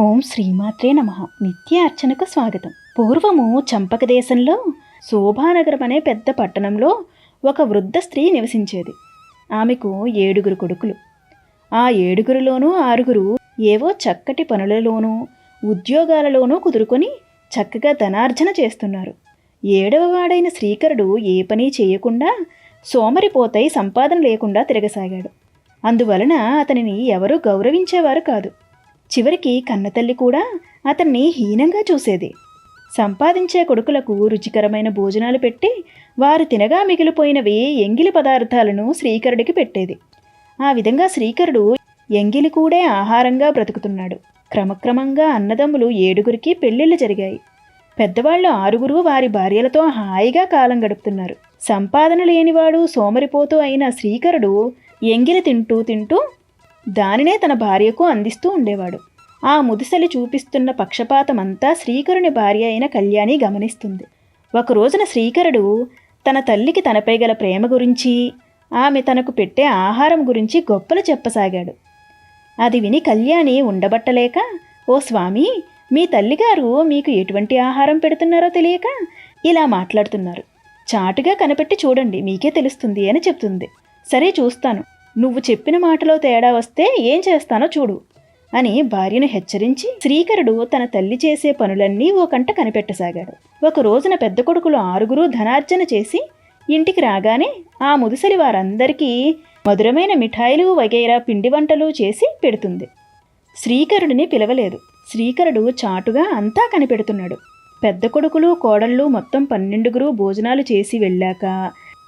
ఓం శ్రీమాత్రే నమ. నిత్య అర్చనకు స్వాగతం. పూర్వము చంపక దేశంలో శోభానగరం అనే పెద్ద పట్టణంలో ఒక వృద్ధ స్త్రీ నివసించేది. ఆమెకు ఏడుగురు కొడుకులు. ఆ ఏడుగురిలోనూ ఆరుగురు ఏవో చక్కటి పనులలోనూ ఉద్యోగాలలోనూ కుదురుకొని చక్కగా ధనార్జన చేస్తున్నారు. ఏడవవాడైన శ్రీకరుడు ఏ పని చేయకుండా సోమరిపోతై సంపాదన లేకుండా తిరగసాగాడు. అందువలన అతనిని ఎవరూ గౌరవించేవారు కాదు. చివరికి కన్నతల్లి కూడా అతన్ని హీనంగా చూసేది. సంపాదించే కొడుకులకు రుచికరమైన భోజనాలు పెట్టి వారు తినగా మిగిలిపోయినవి ఎంగిలి పదార్థాలను శ్రీకరుడికి పెట్టేది. ఆ విధంగా శ్రీకరుడు ఎంగిలి కూడే ఆహారంగా బ్రతుకుతున్నాడు. క్రమక్రమంగా అన్నదమ్ములు ఏడుగురికి పెళ్ళిళ్ళు జరిగాయి. పెద్దవాళ్ళు ఆరుగురు వారి భార్యలతో హాయిగా కాలం గడుపుతున్నారు. సంపాదన లేనివాడు సోమరిపోతూ అయిన శ్రీకరుడు ఎంగిలి తింటూ తింటూ దానినే తన భార్యకు అందిస్తూ ఉండేవాడు. ఆ ముదిసలి చూపిస్తున్న పక్షపాతమంతా శ్రీకరుని భార్య అయిన కళ్యాణి గమనిస్తుంది. ఒక రోజున శ్రీకరుడు తన తల్లికి తనపై గల ప్రేమ గురించి ఆమె తనకు పెట్టే ఆహారం గురించి గొప్పలు చెప్పసాగాడు. అది విని కళ్యాణి ఉండబట్టలేక ఓ స్వామి మీ తల్లిగారు మీకు ఎటువంటి ఆహారం పెడుతున్నారో తెలియక ఇలా మాట్లాడుతున్నారు. చాటుగా కనిపెట్టి చూడండి మీకే తెలుస్తుంది అని చెప్తుంది. సరే చూస్తాను. నువ్వు చెప్పిన మాటలో తేడా వస్తే ఏం చేస్తానో చూడు అని భార్యను హెచ్చరించి శ్రీకరుడు తన తల్లి చేసే పనులన్నీ ఓ కంట కనిపెట్టసాగాడు. ఒక రోజున పెద్ద కొడుకులు ఆరుగురు ధనార్జన చేసి ఇంటికి రాగానే ఆ ముదుసలి వారందరికీ మధురమైన మిఠాయిలు వగైరా పిండి వంటలు చేసి పెడుతుంది. శ్రీకరుడిని పిలవలేదు. శ్రీకరుడు చాటుగా అంతా కనిపెడుతున్నాడు. పెద్ద కొడుకులు కోడళ్ళు మొత్తం పన్నెండుగురు భోజనాలు చేసి వెళ్ళాక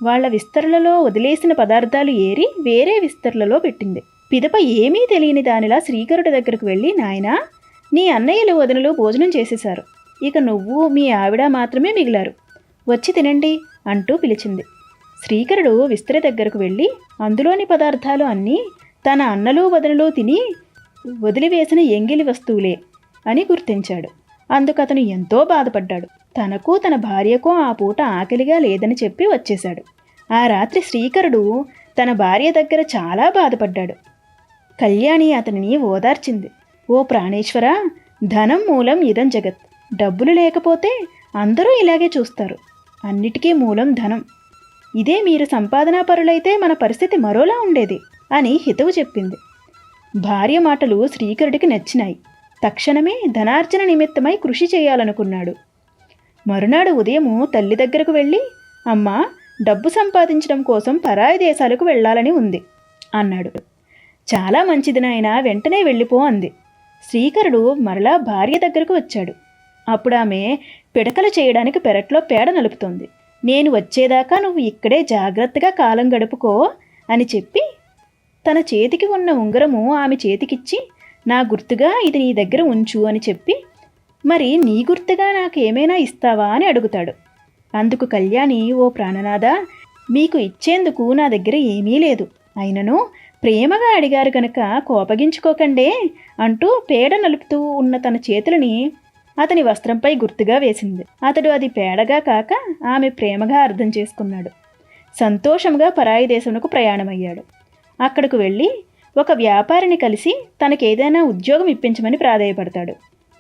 వాళ్ళ విస్తరలలో వదిలేసిన పదార్థాలు ఏరి వేరే విస్తరలలో పెట్టింది. పిదప ఏమీ తెలియని దానిలా శ్రీకరుడి దగ్గరకు వెళ్ళి నాయనా నీ అన్నయ్యలు వదినలు భోజనం చేసేశారు. ఇక నువ్వు మీ ఆవిడ మాత్రమే మిగిలారు. వచ్చి తినండి అంటూ పిలిచింది. శ్రీకరుడు విస్తర దగ్గరకు వెళ్ళి అందులోని పదార్థాలు అన్నీ తన అన్నలు వదనలు తిని వదిలివేసిన ఎంగిలి వస్తువులే అని గుర్తించాడు. అందుకతను ఎంతో బాధపడ్డాడు. తనకు తన భార్యకు ఆ పూట ఆకలిగా లేదని చెప్పి వచ్చేశాడు. ఆ రాత్రి శ్రీకరుడు తన భార్య దగ్గర చాలా బాధపడ్డాడు. కళ్యాణి అతనిని ఓదార్చింది. ఓ ప్రాణేశ్వర ధనం మూలం ఇదం జగత్. డబ్బులు లేకపోతే అందరూ ఇలాగే చూస్తారు. అన్నిటికీ మూలం ధనం. ఇదే మీరు సంపాదనాపరులైతే మన పరిస్థితి మరోలా ఉండేది అని హితవు చెప్పింది. భార్య మాటలు శ్రీకరుడికి నచ్చినాయి. తక్షణమే ధనార్జన నిమిత్తమై కృషి చేయాలనుకున్నాడు. మరునాడు ఉదయము తల్లి దగ్గరకు వెళ్ళి అమ్మా డబ్బు సంపాదించడం కోసం పరాయి దేశాలకు వెళ్ళాలని ఉంది అన్నాడు. చాలా మంచిది నాయన వెంటనే వెళ్ళిపో అంది. శ్రీకరుడు మరలా భార్య దగ్గరకు వచ్చాడు. అప్పుడు ఆమె పిడకలు చేయడానికి పెరట్లో పేడ నలుపుతోంది. నేను వచ్చేదాకా నువ్వు ఇక్కడే జాగ్రత్తగా కాలం గడుపుకో అని చెప్పి తన చేతికి ఉన్న ఉంగరము ఆమె చేతికిచ్చి నా గుర్తుగా ఇది నీ దగ్గర ఉంచు అని చెప్పి మరి నీ గుర్తుగా నాకు ఏమైనా ఇస్తావా అని అడుగుతాడు. అందుకు కళ్యాణి ఓ ప్రాణనాథ మీకు ఇచ్చేందుకు నా దగ్గర ఏమీ లేదు. అయినను ప్రేమగా అడిగారు గనక కోపగించుకోకండే అంటూ పేడ నలుపుతూ ఉన్న తన చేతులని అతని వస్త్రంపై గుర్తుగా వేసింది. అతడు అది పేడగా కాక ఆమె ప్రేమగా అర్థం చేసుకున్నాడు. సంతోషంగా పరాయి దేశమునకు ప్రయాణమయ్యాడు. అక్కడకు వెళ్ళి ఒక వ్యాపారిని కలిసి తనకేదైనా ఉద్యోగం ఇప్పించమని ప్రాధేయపడతాడు.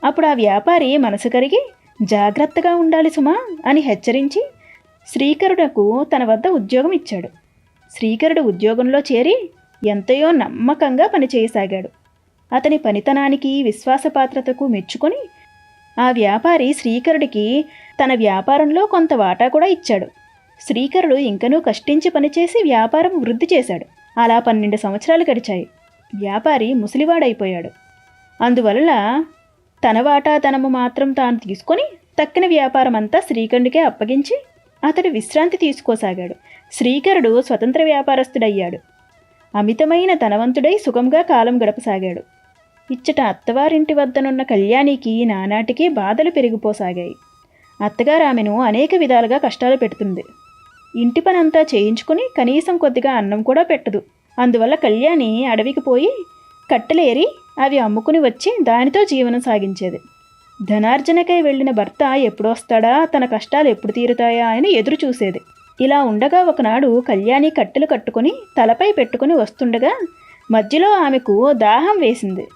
అప్పుడు ఆ వ్యాపారి మనసు కరిగి జాగ్రత్తగా ఉండాలి సుమా అని హెచ్చరించి శ్రీకరుడకు తన వద్ద ఉద్యోగం ఇచ్చాడు. శ్రీకరుడు ఉద్యోగంలో చేరి ఎంతయో నమ్మకంగా పనిచేయసాగాడు. అతని పనితనానికి విశ్వాసపాత్రతకు మెచ్చుకొని ఆ వ్యాపారి శ్రీకరుడికి తన వ్యాపారంలో కొంత వాటా కూడా ఇచ్చాడు. శ్రీకరుడు ఇంకనూ కష్టించి పనిచేసి వ్యాపారం వృద్ధి చేశాడు. అలా పన్నెండు సంవత్సరాలు గడిచాయి. వ్యాపారి ముసలివాడైపోయాడు. అందువల్ల తన వాటా మాత్రం తాను తీసుకొని తక్కిన వ్యాపారం అంతా శ్రీకరుడికే అప్పగించి అతడు విశ్రాంతి తీసుకోసాగాడు. శ్రీకరుడు స్వతంత్ర వ్యాపారస్తుడయ్యాడు. అమితమైన ధనవంతుడై సుఖంగా కాలం గడపసాగాడు. ఇచ్చట అత్తవారింటి వద్దనున్న కళ్యాణికి నానాటికి బాధలు పెరిగిపోసాగాయి. అత్తగారు ఆమెను అనేక విధాలుగా కష్టాలు పెడుతుంది. ఇంటి పనంతా చేయించుకుని కనీసం కొద్దిగా అన్నం కూడా పెట్టదు. అందువల్ల కళ్యాణి అడవికి పోయి కట్టెలేరి అవి అమ్ముకుని వచ్చి దానితో జీవనం సాగించేది. ధనార్జనకై వెళ్ళిన భర్త ఎప్పుడొస్తాడా? తన కష్టాలు ఎప్పుడు తీరుతాయా? అని ఎదురు చూసేది. ఇలా ఉండగా ఒకనాడు కళ్యాణి కట్టెలు కట్టుకుని తలపై పెట్టుకుని వస్తుండగా మధ్యలో ఆమెకు దాహం వేసింది.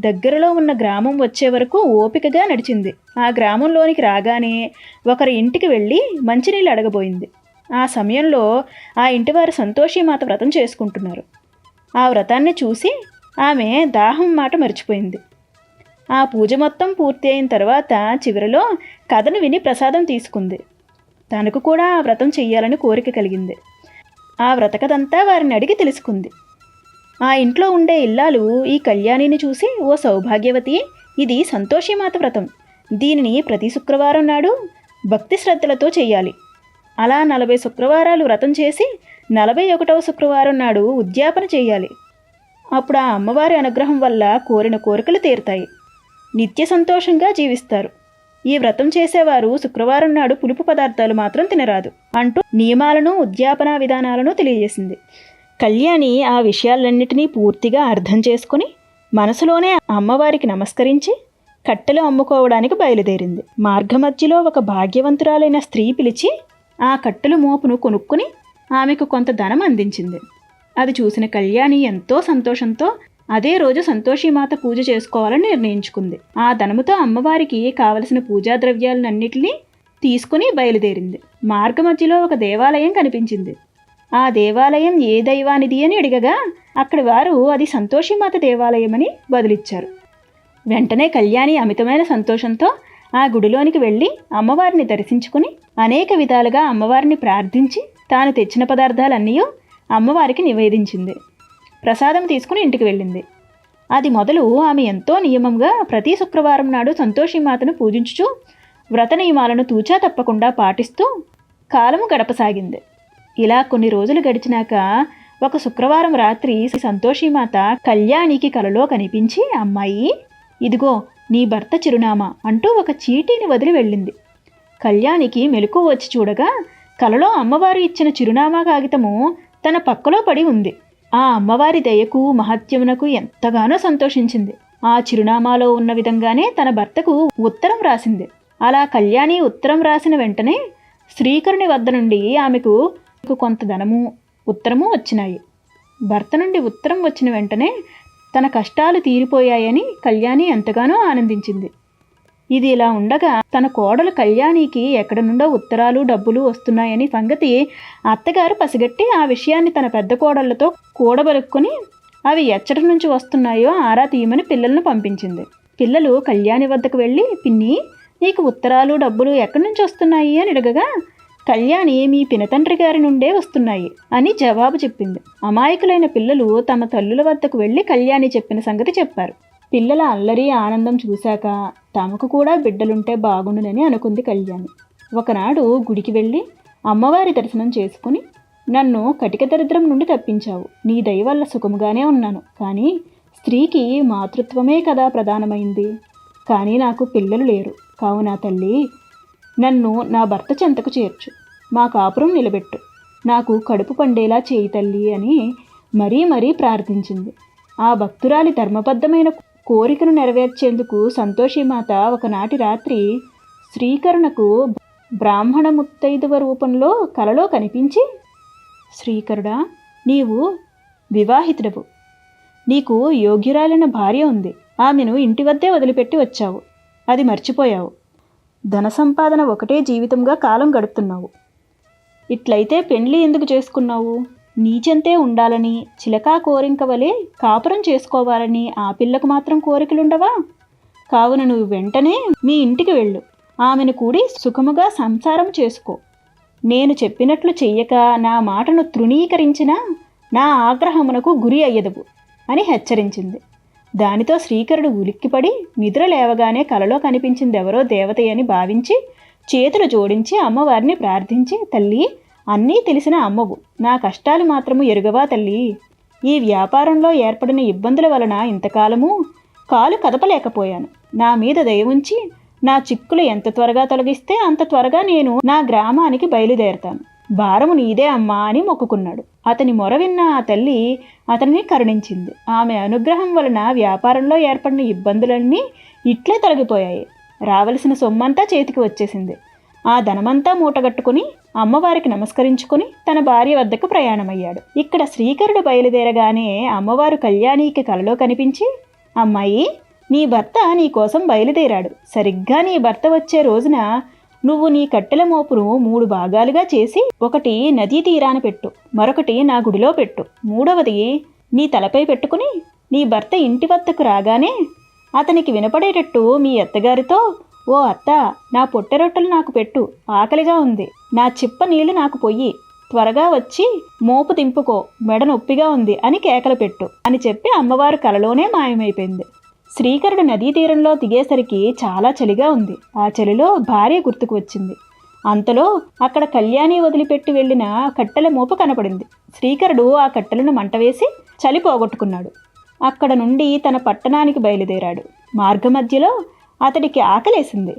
దగ్గరలో ఉన్న గ్రామం వచ్చే వరకు ఓపికగా నడిచింది. ఆ గ్రామంలోనికి రాగానే ఒకరి ఇంటికి వెళ్ళి మంచినీళ్ళు అడగబోయింది. ఆ సమయంలో ఆ ఇంటివారు సంతోషి మాత వ్రతం చేసుకుంటున్నారు. ఆ వ్రతాన్ని చూసి ఆమె దాహం మాట మర్చిపోయింది. ఆ పూజ మొత్తం పూర్తి అయిన తర్వాత చివరిలో కథను విని ప్రసాదం తీసుకుంది. తనకు కూడా ఆ వ్రతం చెయ్యాలని కోరిక కలిగింది. ఆ వ్రతకదంతా వారిని అడిగి తెలుసుకుంది. ఆ ఇంట్లో ఉండే ఇల్లాలు ఈ కళ్యాణిని చూసి ఓ సౌభాగ్యవతి ఇది సంతోషిమాత వ్రతం. దీనిని ప్రతి శుక్రవారం నాడు భక్తి శ్రద్ధలతో చేయాలి అలా నలభై శుక్రవారాలు వ్రతం చేసి నలభై ఒకటవ శుక్రవారం నాడు ఉద్యాపన చేయాలి అప్పుడు ఆ అమ్మవారి అనుగ్రహం వల్ల కోరిన కోరికలు తీరుతాయి. నిత్య సంతోషంగా జీవిస్తారు. ఈ వ్రతం చేసేవారు శుక్రవారం నాడు పులుపు పదార్థాలు మాత్రం తినరాదు అంటూ నియమాలను ఉద్యాపన విధానాలను తెలియజేసింది. కళ్యాణి ఆ విషయాలన్నిటినీ పూర్తిగా అర్థం చేసుకుని మనసులోనే అమ్మవారికి నమస్కరించి కట్టెలు అమ్ముకోవడానికి బయలుదేరింది. మార్గమధ్యలో ఒక భాగ్యవంతురాలైన స్త్రీ పిలిచి ఆ కట్టెల మోపును కొనుక్కుని ఆమెకు కొంత ధనం అందించింది. అది చూసిన కళ్యాణి ఎంతో సంతోషంతో అదే రోజు సంతోషిమాత పూజ చేసుకోవాలని నిర్ణయించుకుంది. ఆ ధనముతో అమ్మవారికి కావలసిన పూజా ద్రవ్యాలన్నింటినీ తీసుకుని బయలుదేరింది. మార్గమధ్యలో ఒక దేవాలయం కనిపించింది. ఆ దేవాలయం ఏ దైవానిది అని అడిగగా అక్కడి వారు అది సంతోషిమాత దేవాలయం అని బదులిచ్చారు. వెంటనే కళ్యాణి అమితమైన సంతోషంతో ఆ గుడిలోనికి వెళ్ళి అమ్మవారిని దర్శించుకుని అనేక విధాలుగా అమ్మవారిని ప్రార్థించి తాను తెచ్చిన పదార్థాలన్నీ అమ్మవారికి నివేదించింది. ప్రసాదం తీసుకుని ఇంటికి వెళ్ళింది. అది మొదలు ఆమె ఎంతో నియమంగా ప్రతి శుక్రవారం నాడు సంతోషిమాతను పూజించుచు వ్రత నియమాలను తూచా తప్పకుండా పాటిస్తూ కాలము గడపసాగింది. ఇలా కొన్ని రోజులు గడిచినాక ఒక శుక్రవారం రాత్రి సంతోషిమాత కళ్యాణికి కలలో కనిపించి అమ్మాయి ఇదిగో నీ భర్త చిరునామా అంటూ ఒక చీటీని వదిలి వెళ్ళింది. కళ్యాణికి మెలకు వచ్చి చూడగా కలలో అమ్మవారు ఇచ్చిన చిరునామా కాగితము తన పక్కలో పడి ఉంది. ఆ అమ్మవారి దయకు మహత్యమునకు ఎంతగానో సంతోషించింది. ఆ చిరునామాలో ఉన్న విధంగానే తన భర్తకు ఉత్తరం రాసింది. అలా కళ్యాణి ఉత్తరం రాసిన వెంటనే శ్రీకరుని వద్ద నుండి ఆమెకు కొంత ధనము ఉత్తరము వచ్చినాయి. భర్త నుండి ఉత్తరం వచ్చిన వెంటనే తన కష్టాలు తీరిపోయాయని కళ్యాణి ఎంతగానో ఆనందించింది. ఇది ఇలా ఉండగా తన కోడలు కళ్యాణికి ఎక్కడ నుండో ఉత్తరాలు డబ్బులు వస్తున్నాయని సంగతి అత్తగారు పసిగట్టి ఆ విషయాన్ని తన పెద్ద కోడళ్ళతో కూడబలుక్కుని అవి ఎచ్చటి నుంచి వస్తున్నాయో ఆరా తీయమని పిల్లలను పంపించింది. పిల్లలు కళ్యాణి వద్దకు వెళ్ళి పిన్ని నీకు ఉత్తరాలు డబ్బులు ఎక్కడి నుంచి వస్తున్నాయి? అని అడగగా కళ్యాణి మీ పినతండ్రి గారి నుండే వస్తున్నాయి అని జవాబు చెప్పింది. అమాయకులైన పిల్లలు తమ తల్లుల వద్దకు వెళ్ళి కళ్యాణి చెప్పిన సంగతి చెప్పారు. పిల్లల అల్లరి ఆనందం చూశాక తమకు కూడా బిడ్డలుంటే బాగుండునని అనుకుంది కళ్యాణి. ఒకనాడు గుడికి వెళ్ళి అమ్మవారి దర్శనం చేసుకుని నన్ను కటిక దరిద్రం నుండి తప్పించావు. నీ దయ వల్ల సుఖముగానే ఉన్నాను. కానీ స్త్రీకి మాతృత్వమే కదా ప్రధానమైంది. కానీ నాకు పిల్లలు లేరు. కావున తల్లి నన్ను నా భర్త చెంతకు చేర్చు. మా కాపురం నిలబెట్టు. నాకు కడుపు పండేలా చేయి తల్లి అని మరీ మరీ ప్రార్థించింది. ఆ భక్తురాలి ధర్మబద్ధమైన కోరికను నెరవేర్చేందుకు సంతోషిమాత ఒకనాటి రాత్రి శ్రీకరుణకు బ్రాహ్మణ ముత్తైదువ రూపంలో కలలో కనిపించి శ్రీకరుడా నీవు వివాహితుడవు. నీకు యోగ్యురాలైన భార్య ఉంది. ఆమెను ఇంటి వద్దే వదిలిపెట్టి వచ్చావు. అది మర్చిపోయావు. ధన సంపాదన ఒకటే జీవితంగా కాలం గడుపుతున్నావు. ఇట్లయితే పెండ్లి ఎందుకు చేసుకున్నావు? నీచంతే ఉండాలని చిలకా కోరింక వలె కాపురం చేసుకోవాలని ఆ పిల్లకు మాత్రం కోరికలుండవా? కావున నువ్వు వెంటనే మీ ఇంటికి వెళ్ళు. ఆమెను కూడి సుఖముగా సంసారం చేసుకో. నేను చెప్పినట్లు చెయ్యక నా మాటను తృణీకరించినా నా ఆగ్రహమునకు గురి అయ్యదవు అని హెచ్చరించింది. దానితో శ్రీకరుడు ఉలిక్కిపడి నిద్ర లేవగానే కలలో కనిపించిందెవరో దేవతయని భావించి చేతులు జోడించి అమ్మవారిని ప్రార్థించి తల్లి అన్నీ తెలిసిన అమ్మవు. నా కష్టాలు మాత్రము ఎరుగవా తల్లి? ఈ వ్యాపారంలో ఏర్పడిన ఇబ్బందుల వలన ఇంతకాలము కాలు కదపలేకపోయాను. నా మీద దయ ఉంచి నా చిక్కులు ఎంత త్వరగా తొలగిస్తే అంత త్వరగా నేను నా గ్రామానికి బయలుదేరతాను. భారము నీదే అమ్మా అని మొక్కుకున్నాడు. అతని మొర విన్న ఆ తల్లి అతనిని కరుణించింది. ఆమె అనుగ్రహం వలన వ్యాపారంలో ఏర్పడిన ఇబ్బందులన్నీ ఇట్లే తొలగిపోయాయి. రావలసిన సొమ్మంతా చేతికి వచ్చేసింది. ఆ ధనమంతా మూటగట్టుకుని అమ్మవారికి నమస్కరించుకుని తన భార్య వద్దకు ప్రయాణమయ్యాడు. ఇక్కడ శ్రీకరుడు బయలుదేరగానే అమ్మవారు కళ్యాణికి కలలో కనిపించి అమ్మాయి నీ భర్త నీ కోసం బయలుదేరాడు. సరిగ్గా నీ భర్త వచ్చే రోజున నువ్వు నీ కట్టెల మోపును మూడు భాగాలుగా చేసి ఒకటి నదీ తీరాన పెట్టు మరొకటి నా గుడిలో పెట్టు. మూడవది నీ తలపై పెట్టుకుని నీ భర్త ఇంటి వద్దకు రాగానే అతనికి వినపడేటట్టు మీ అత్తగారితో ఓ అత్త నా పొట్టె రొట్టెలు నాకు పెట్టు. ఆకలిగా ఉంది. నా చిప్ప నీళ్ళు నాకు పొయ్యి. త్వరగా వచ్చి మోపు దింపుకో. మెడ నొప్పిగా ఉంది అని కేకలు పెట్టు అని చెప్పి అమ్మవారు కలలోనే మాయమైపోయింది. శ్రీకరుడు నదీ తీరంలో దిగేసరికి చాలా చలిగా ఉంది. ఆ చలిలో భార్య గుర్తుకు వచ్చింది. అంతలో అక్కడ కళ్యాణి వదిలిపెట్టి వెళ్ళిన కట్టెల మోపు కనపడింది. శ్రీకరుడు ఆ కట్టెలను మంటవేసి చలి పోగొట్టుకున్నాడు. అక్కడ నుండి తన పట్టణానికి బయలుదేరాడు. మార్గమధ్యలో అతడికి ఆకలేసింది.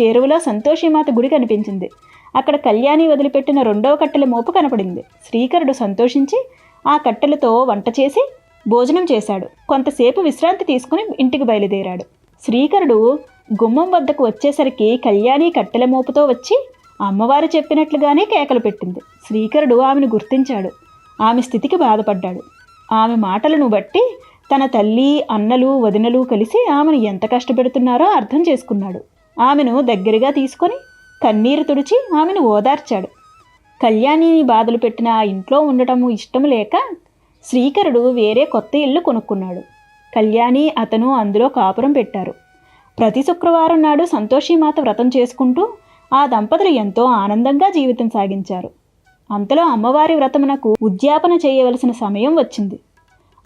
చేరువలో సంతోషిమాత గుడి కనిపించింది. అక్కడ కళ్యాణి వదిలిపెట్టిన రెండవ కట్టెల మోపు కనపడింది. శ్రీకరుడు సంతోషించి ఆ కట్టెలతో వంట చేసి భోజనం చేశాడు. కొంతసేపు విశ్రాంతి తీసుకుని ఇంటికి బయలుదేరాడు. శ్రీకరుడు గుమ్మం వద్దకు వచ్చేసరికి కళ్యాణి కట్టెల మోపుతో వచ్చి అమ్మవారు చెప్పినట్లుగానే కేకలు పెట్టింది. శ్రీకరుడు ఆమెను గుర్తించాడు. ఆమె స్థితికి బాధపడ్డాడు. ఆమె మాటలను బట్టి తన తల్లి అన్నలు వదినలు కలిసి ఆమెను ఎంత కష్టపెడుతున్నారో అర్థం చేసుకున్నాడు. ఆమెను దగ్గరగా తీసుకొని కన్నీరు తుడిచి ఆమెను ఓదార్చాడు. కళ్యాణిని బాధలు పెట్టిన ఆ ఇంట్లో ఉండటము ఇష్టం లేక శ్రీకరుడు వేరే కొత్త ఇల్లు కొనుక్కున్నాడు. కళ్యాణి అతను అందులో కాపురం పెట్టారు. ప్రతి శుక్రవారం నాడు సంతోషిమాత వ్రతం చేసుకుంటూ ఆ దంపతులు ఎంతో ఆనందంగా జీవితం సాగించారు. అంతలో అమ్మవారి వ్రతమునకు ఉద్యాపన చేయవలసిన సమయం వచ్చింది.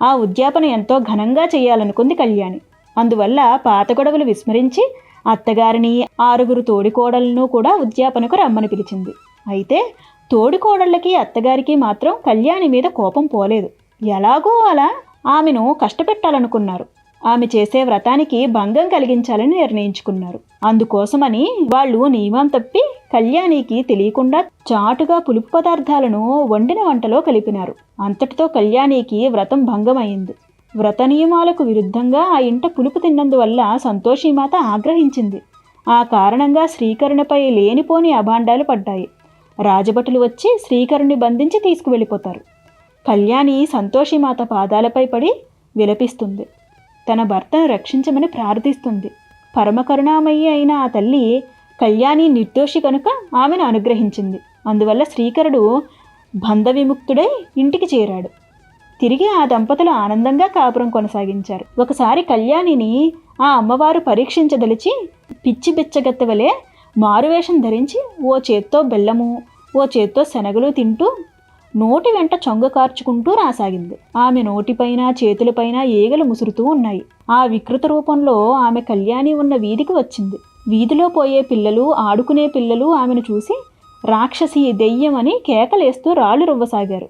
ఆ ఉద్యాపన ఎంతో ఘనంగా చేయాలనుకుంది కళ్యాణి. అందువల్ల పాత గొడవలు విస్మరించి అత్తగారిని ఆరుగురు తోడికోడలను కూడా ఉద్యాపనకు రమ్మని పిలిచింది. అయితే తోడికోడళ్ళకి అత్తగారికి మాత్రం కళ్యాణి మీద కోపం పోలేదు. ఎలాగో అలా ఆమెను కష్టపెట్టాలనుకున్నారు. ఆమె చేసే వ్రతానికి భంగం కలిగించాలని నిర్ణయించుకున్నారు. అందుకోసమని వాళ్ళు నియమం తప్పి కళ్యాణికి తెలియకుండా చాటుగా పులుపు పదార్థాలను వండిన వంటలో కలిపినారు. అంతటితో కళ్యాణికి వ్రతం భంగమైంది. వ్రత నియమాలకు విరుద్ధంగా ఆ ఇంట పులుపు తిన్నందువల్ల సంతోషిమాత ఆగ్రహించింది. ఆ కారణంగా శ్రీకరునిపై లేనిపోని అభాండాలు పడ్డాయి. రాజభటులు వచ్చి శ్రీకరుణ్ణి బంధించి తీసుకువెళ్ళిపోతారు. కళ్యాణి సంతోషిమాత పాదాలపై పడి విలపిస్తుంది. తన భర్తను రక్షించమని ప్రార్థిస్తుంది. పరమకరుణామయ్యి అయిన ఆ తల్లి కళ్యాణి నిర్దోషి కనుక ఆమెను అనుగ్రహించింది. అందువల్ల శ్రీకరుడు బంధ విముక్తుడై ఇంటికి చేరాడు. తిరిగి ఆ దంపతులు ఆనందంగా కాపురం కొనసాగించారు. ఒకసారి కళ్యాణిని ఆ అమ్మవారు పరీక్షించదలిచి పిచ్చి బిచ్చగత్త వలె మారువేషం ధరించి ఓ చేత్తో బెల్లము ఓ చేత్తో శనగలు తింటూ నోటి వెంట చొంగ కార్చుకుంటూ రాసాగింది. ఆమె నోటిపైన చేతులపైన ఈగలు ముసురుతూ ఉన్నాయి. ఆ వికృత రూపంలో ఆమె కళ్యాణి ఉన్న వీధికి వచ్చింది. వీధిలో పోయే పిల్లలు ఆడుకునే పిల్లలు ఆమెను చూసి రాక్షసి దెయ్యం అని కేకలేస్తూ రాళ్ళు రువ్వసాగారు.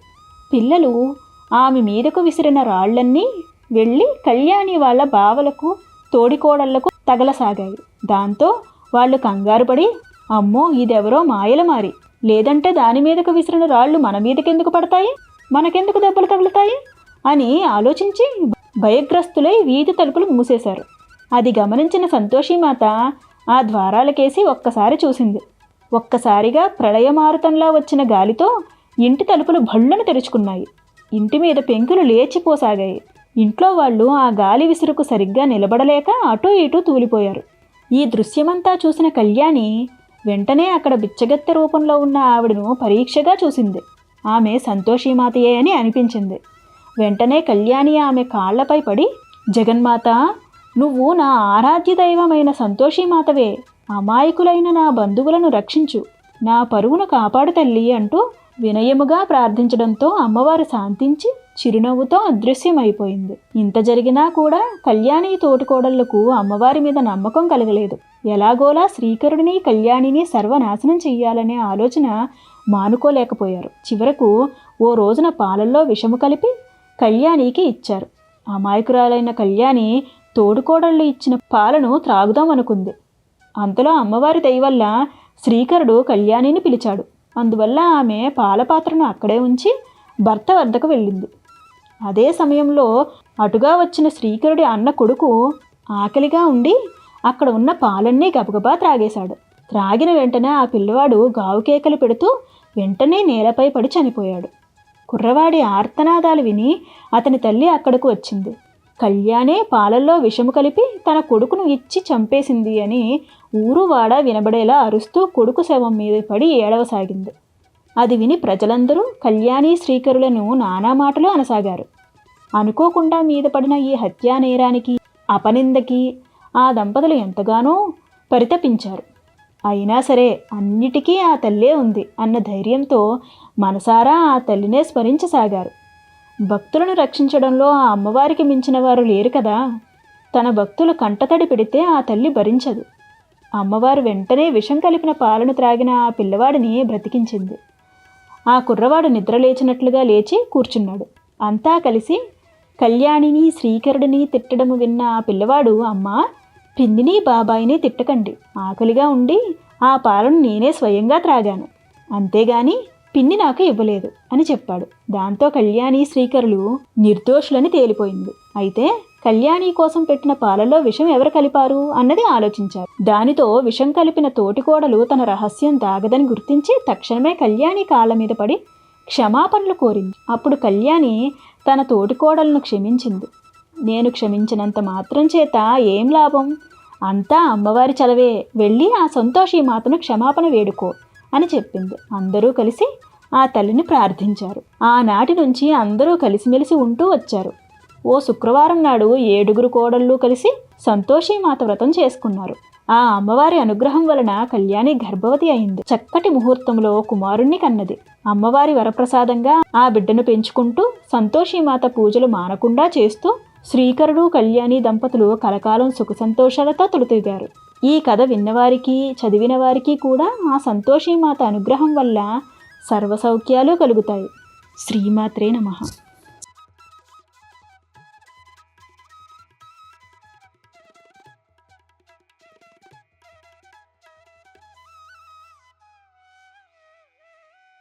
పిల్లలు ఆమె మీదకు విసిరిన రాళ్ళన్నీ వెళ్ళి కళ్యాణి వాళ్ళ బావలకు తోడికోడళ్ళకు తగలసాగాయి. దాంతో వాళ్ళు కంగారుపడి అమ్మో ఇదెవరో మాయలమారి. లేదంటే దాని మీదకు విసిరిన రాళ్ళు మన మీదకెందుకు పడతాయి? మనకెందుకు దెబ్బలు తగులుతాయి? అని ఆలోచించి భయగ్రస్తులై వీధి తలుపులు మూసేశారు. అది గమనించిన సంతోషిమాత ఆ ద్వారాలకేసి ఒక్కసారి చూసింది. ఒక్కసారిగా ప్రళయమారుతంలా వచ్చిన గాలితో ఇంటి తలుపులు భళ్ళను తెరుచుకున్నాయి. ఇంటి మీద పెంకులు లేచిపోసాగాయి ఇంట్లో వాళ్ళు ఆ గాలి విసురుకు సరిగ్గా నిలబడలేక అటూ ఇటూ తూలిపోయారు. ఈ దృశ్యమంతా చూసిన కళ్యాణి వెంటనే అక్కడ బిచ్చగత్తె రూపంలో ఉన్న ఆవిడను పరీక్షగా చూసింది. ఆమె సంతోషీమాతయే అని అనిపించింది. వెంటనే కళ్యాణి ఆమె కాళ్ళపై పడి జగన్మాత నువ్వు నా ఆరాధ్య దైవమైన సంతోషీమాతవే. అమాయకులైన నా బంధువులను రక్షించు. నా పరువును కాపాడు తల్లి అంటూ వినయముగా ప్రార్థించడంతో అమ్మవారు శాంతించి చిరునవ్వుతో అదృశ్యమైపోయింది. ఇంత జరిగినా కూడా కళ్యాణి తోటికోడళ్ళకు అమ్మవారి మీద నమ్మకం కలగలేదు. ఎలాగోలా శ్రీకరుడిని కళ్యాణిని సర్వనాశనం చెయ్యాలనే ఆలోచన మానుకోలేకపోయారు. చివరకు ఓ రోజున పాలల్లో విషము కలిపి కళ్యాణికి ఇచ్చారు. అమాయకురాలైన కళ్యాణి తోడుకోడళ్ళు ఇచ్చిన పాలను త్రాగుదామనుకుంది అంతలో అమ్మవారి దయవల్ల శ్రీకరుడు కళ్యాణిని పిలిచాడు. అందువల్ల ఆమె పాలపాత్రను అక్కడే ఉంచి భర్త వద్దకు వెళ్ళింది. అదే సమయంలో అటుగా వచ్చిన శ్రీకరుడి అన్న కొడుకు ఆకలిగా ఉండి అక్కడ ఉన్న పాలన్నీ గబగబా త్రాగేశాడు. త్రాగిన వెంటనే ఆ పిల్లవాడు గావుకేకలు పెడుతూ వెంటనే నేలపై పడి చనిపోయాడు. కుర్రవాడి ఆర్తనాదాలు విని అతని తల్లి అక్కడకు వచ్చింది. కళ్యాణే పాలల్లో విషము కలిపి తన కొడుకును ఇచ్చి చంపేసింది అని ఊరువాడ వినబడేలా అరుస్తూ కొడుకు శవం మీద పడి ఏడవసాగింది. అది విని ప్రజలందరూ కళ్యాణి శ్రీకరులను నానా మాటలు అనసాగారు. అనుకోకుండా మీద పడిన ఈ హత్యా నేరానికి అపనిందకి ఆ దంపతులు ఎంతగానో పరితపించారు. అయినా సరే అన్నిటికీ ఆ తల్లే ఉంది అన్న ధైర్యంతో మనసారా ఆ తల్లినే స్మరించసాగారు. భక్తులను రక్షించడంలో ఆ అమ్మవారికి మించిన వారు లేరు కదా. తన భక్తులు కంటతడి పెడితే ఆ తల్లి భరించదు. అమ్మవారు వెంటనే విషం కలిపిన పాలను త్రాగిన ఆ పిల్లవాడిని బ్రతికించింది. ఆ కుర్రవాడు నిద్రలేచినట్లుగా లేచి కూర్చున్నాడు. అంతా కలిసి కళ్యాణిని శ్రీకరుడిని తిట్టడము విన్న ఆ పిల్లవాడు అమ్మా పిన్నిని బాబాయిని తిట్టకండి. ఆకలిగా ఉండి ఆ పాలను నేనే స్వయంగా త్రాగాను. అంతేగాని పిన్ని నాకు ఇవ్వలేదు అని చెప్పాడు. దాంతో కళ్యాణి శ్రీకరులు నిర్దోషులని తేలిపోయింది. అయితే కళ్యాణి కోసం పెట్టిన పాలలో విషం ఎవరు కలిపారు అన్నది ఆలోచించారు. దానితో విషం కలిపిన తోటికోడలు తన రహస్యం దాగదని గుర్తించి తక్షణమే కళ్యాణి కాళ్ళ మీద పడి క్షమాపణలు కోరింది. అప్పుడు కళ్యాణి తన తోటికోడలను క్షమించింది. నేను క్షమించినంత మాత్రం చేత ఏం లాభం? అంతా అమ్మవారి చలవే. వెళ్ళి ఆ సంతోషి మాతను క్షమాపణ వేడుకో అని చెప్పింది. అందరూ కలిసి ఆ తల్లిని ప్రార్థించారు. ఆనాటి నుంచి అందరూ కలిసిమెలిసి ఉంటూ వచ్చారు. ఓ శుక్రవారం నాడు ఏడుగురు కోడళ్ళు కలిసి సంతోషి మాత వ్రతం చేసుకున్నారు. ఆ అమ్మవారి అనుగ్రహం వలన కళ్యాణి గర్భవతి అయింది. చక్కటి ముహూర్తంలో కుమారుణ్ణి కన్నది. అమ్మవారి వరప్రసాదంగా ఆ బిడ్డను పెంచుకుంటూ సంతోషిమాత పూజలు మానకుండా చేస్తూ శ్రీకరుడు కళ్యాణి దంపతులు కలకాలం సుఖ సంతోషాలతో తొలుతిగారు ఈ కథ విన్నవారికి చదివిన వారికి కూడా ఆ సంతోషిమాత అనుగ్రహం వల్ల సర్వసౌఖ్యాలు కలుగుతాయి. శ్రీమాత్రే నమః.